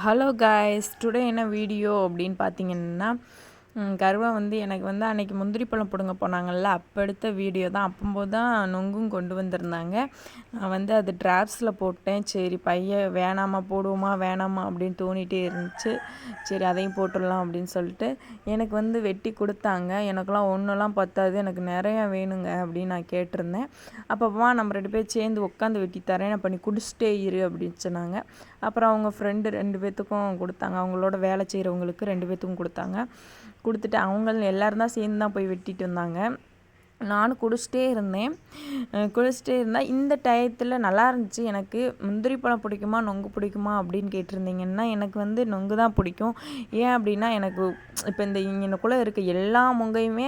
Hello guys today என்ன video அப்படின்னு பார்த்தீங்கன்னா கருவா வந்து எனக்கு வந்து அன்னைக்கு முந்திரி பழம் பிடுங்க போனாங்கல்ல அப்போ எடுத்த வீடியோ தான். அப்போது தான் நொங்கும் கொண்டு வந்திருந்தாங்க. நான் வந்து அது ட்ராப்ஸில் போட்டேன். சரி பையன் வேணாமா போடுவோமா வேணாமா அப்படின்னு தோணிகிட்டே இருந்துச்சு. சரி அதையும் போட்டுடலாம் அப்படின்னு சொல்லிட்டு எனக்கு வந்து வெட்டி கொடுத்தாங்க. எனக்கெல்லாம் ஒன்றுலாம் பத்தாது. எனக்கு நிறையா வேணுங்க அப்படின்னு நான் கேட்டிருந்தேன். அப்போ வா நம்ம ரெண்டு பேர் சேர்ந்து உட்காந்து வெட்டி தரேன். நான் பண்ணி குடிச்சிட்டே இரு அப்படின்னு சொன்னாங்க. அப்புறம் அவங்க ஃப்ரெண்டு ரெண்டு பேர்த்துக்கும் கொடுத்தாங்க. அவங்களோட வேலை செய்கிறவங்களுக்கு ரெண்டு பேர்த்துக்கும் கொடுத்தாங்க. கொடுத்துட்டு அவங்க எல்லோரும் தான் சேர்ந்து தான் போய் வெட்டிட்டு வந்தாங்க. நானும் குடிச்சிட்டே இருந்தேன். குடிச்சிட்டே இருந்தால் இந்த டயத்தில் நல்லா இருந்துச்சு. எனக்கு முந்திரி பழம் பிடிக்குமா நொங்கு பிடிக்குமா அப்படின்னு கேட்டிருந்தீங்கன்னா எனக்கு வந்து நொங்கு தான் பிடிக்கும். ஏன் அப்படின்னா எனக்கு இப்போ இந்த இங்கனக்குள்ளே இருக்க எல்லா மொங்கையுமே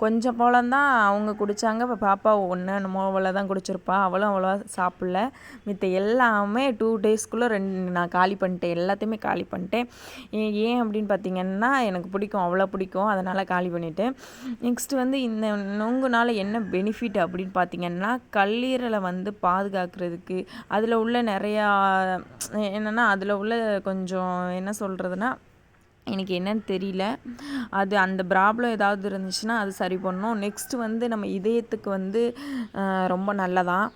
கொஞ்சம் போலந்தான் அவங்க குடித்தாங்க இப்போ பாப்பா ஒன்று என்னமோ அவ்வளோ தான் குடிச்சிருப்பா. அவளும் அவ்வளோவா சாப்பிடல. மித்த எல்லாமே டூ டேஸ்க்குள்ளே ரெண்டு நான் காலி பண்ணிட்டேன். எல்லாத்தையுமே காலி பண்ணிட்டேன். ஏ- ஏன் அப்படின்னு பார்த்தீங்கன்னா எனக்கு பிடிக்கும். அவ்வளோ பிடிக்கும். அதனால் காலி பண்ணிவிட்டேன் நெக்ஸ்ட் வந்து இந்த நொங்குனால என்ன பெனிஃபிட் அப்படின்னு பார்த்தீங்கன்னா கல்லீரலை வந்து பாதுகாக்கிறதுக்கு அதில் உள்ள நிறையா என்னென்னா அதில் உள்ள கொஞ்சம் என்ன சொல்கிறதுனா எனக்கு என்னன்னு தெரியல. அது அந்த ப்ராப்ளம் ஏதாவது இருந்துச்சுன்னா அது சரி பண்ணணும். நெக்ஸ்ட்டு வந்து நம்ம இதயத்துக்கு வந்து ரொம்ப நல்லதான்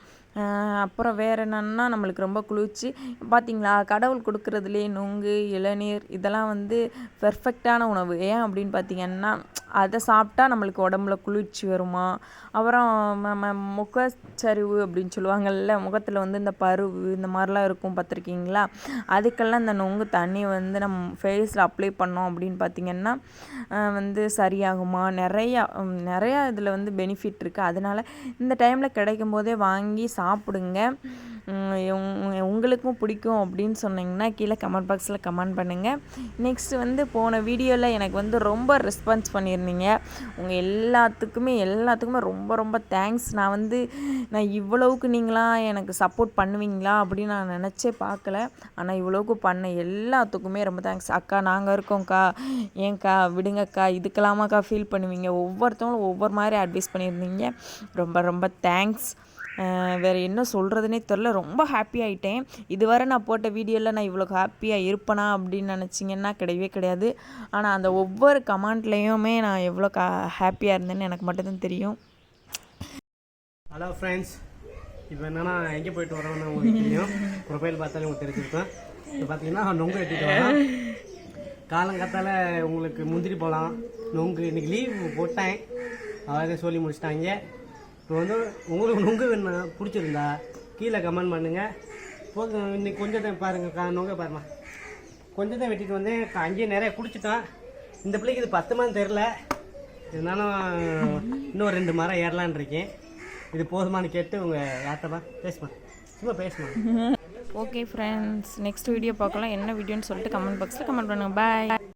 அப்புறம் வேறு என்னன்னா நம்மளுக்கு ரொம்ப குளிர்ச்சி. பார்த்தீங்களா கடவுள் கொடுக்குறதுலே நுங்கு இளநீர் இதெல்லாம் வந்து பெர்ஃபெக்டான உணவு. ஏன் அப்படின்னு பார்த்தீங்கன்னா அதை சாப்பிட்டா நம்மளுக்கு உடம்புல குளிர்ச்சி வருமா? அப்புறம் நம்ம முகச்சரிவு அப்படின்னு சொல்லுவாங்கல்ல முகத்தில் வந்து இந்த பருவு இந்த மாதிரிலாம் இருக்கும் பார்த்துருக்கீங்களா அதுக்கெல்லாம் இந்த நொங்கு தண்ணி வந்து நம்ம ஃபேஸில் அப்ளை பண்ணோம் அப்படின்னு பார்த்தீங்கன்னா வந்து சரியாகுமா? நிறையா நிறையா இதில் வந்து பெனிஃபிட் இருக்குது அதனால் இந்த டைமில் கிடைக்கும் போதே வாங்கி சாப்பிடுங்க. உம், உங்களுக்கும் பிடிக்கும் அப்படின்னு சொன்னீங்கன்னா கீழே கமெண்ட் பாக்ஸில் கமெண்ட் பண்ணுங்கள் நெக்ஸ்ட் வந்து போன வீடியோவில் எனக்கு வந்து ரொம்ப ரெஸ்பான்ஸ் பண்ணியிருந்தீங்க. உங்கள் எல்லாத்துக்குமே எல்லாத்துக்குமே ரொம்ப ரொம்ப தேங்க்ஸ் நான் வந்து நான் இவ்வளவுக்கு நீங்களாம் எனக்கு சப்போர்ட் பண்ணுவீங்களா அப்படின்னு நான் நினச்சே பார்க்கல. ஆனால் இவ்வளவுக்கு பண்ண எல்லாத்துக்குமே ரொம்ப தேங்க்ஸ் அக்கா நாங்கள் இருக்கோம்க்கா. ஏங்க்கா விடுங்கக்கா. இதுக்கெல்லாமாக்கா ஃபீல் பண்ணுவீங்க? ஒவ்வொருத்தவங்களும் ஒவ்வொரு மாதிரி அட்வைஸ் பண்ணியிருந்தீங்க. ரொம்ப ரொம்ப தேங்க்ஸ் வேறு என்ன சொல்கிறதுனே தெரில ரொம்ப ஹாப்பி ஆகிட்டேன் இதுவரை நான் போட்ட வீடியோவில் நான் இவ்வளோ ஹாப்பியாக இருப்பேனா அப்படின்னு நினச்சிங்கன்னா கிடையவே கிடையாது. ஆனால் அந்த ஒவ்வொரு கமெண்ட்லேயுமே நான் எவ்வளோ கா ஹாப்பியாக இருந்தேன்னு எனக்கு மட்டும்தான் தெரியும். ஹலோ ஃப்ரெண்ட்ஸ் இப்போ என்னன்னா எங்கே போயிட்டு வரோம்னு உங்களுக்கு தெரியும். ப்ரொஃபைல் பார்த்தாலே உங்களுக்கு தெரிஞ்சிருக்கேன் இப்போ பார்த்தீங்கன்னா நொங்கு வெட்டிட்டு வரோம். காலங்காத்தால உங்களுக்கு முந்திரி போகலாம் நொங்கு. இன்றைக்கி லீவ் போட்டேன். அதாவது சொல்லி முடிச்சிட்டாங்க. இப்போ வந்து உங்களுக்கு நொங்கு வேணும் பிடிச்சிருந்தா கீழே கமெண்ட் பண்ணுங்கள் போதும் இன்னைக்கு கொஞ்சம் தான் பாருங்க கா பாருமா கொஞ்சம் தான் வெட்டிட்டு வந்தேன். அங்கேயே நிறைய குடிச்சிட்டான் இந்த பிள்ளைக்கு இது பத்துமான்னு தெரில இருந்தாலும் இன்னும் ரெண்டு மரம் ஏறலான்னு இருக்கேன். இது போதுமான்னு கேட்டு உங்கள் யார்ட்டமா பேசுமா சும்மா பேசுமா ஓகே ஃப்ரெண்ட்ஸ் நெக்ஸ்ட் வீடியோ பார்க்கலாம். என்ன வீடியோன்னு சொல்லிட்டு கமெண்ட் பாக்ஸில் கமெண்ட் பண்ணுங்கள் பாய்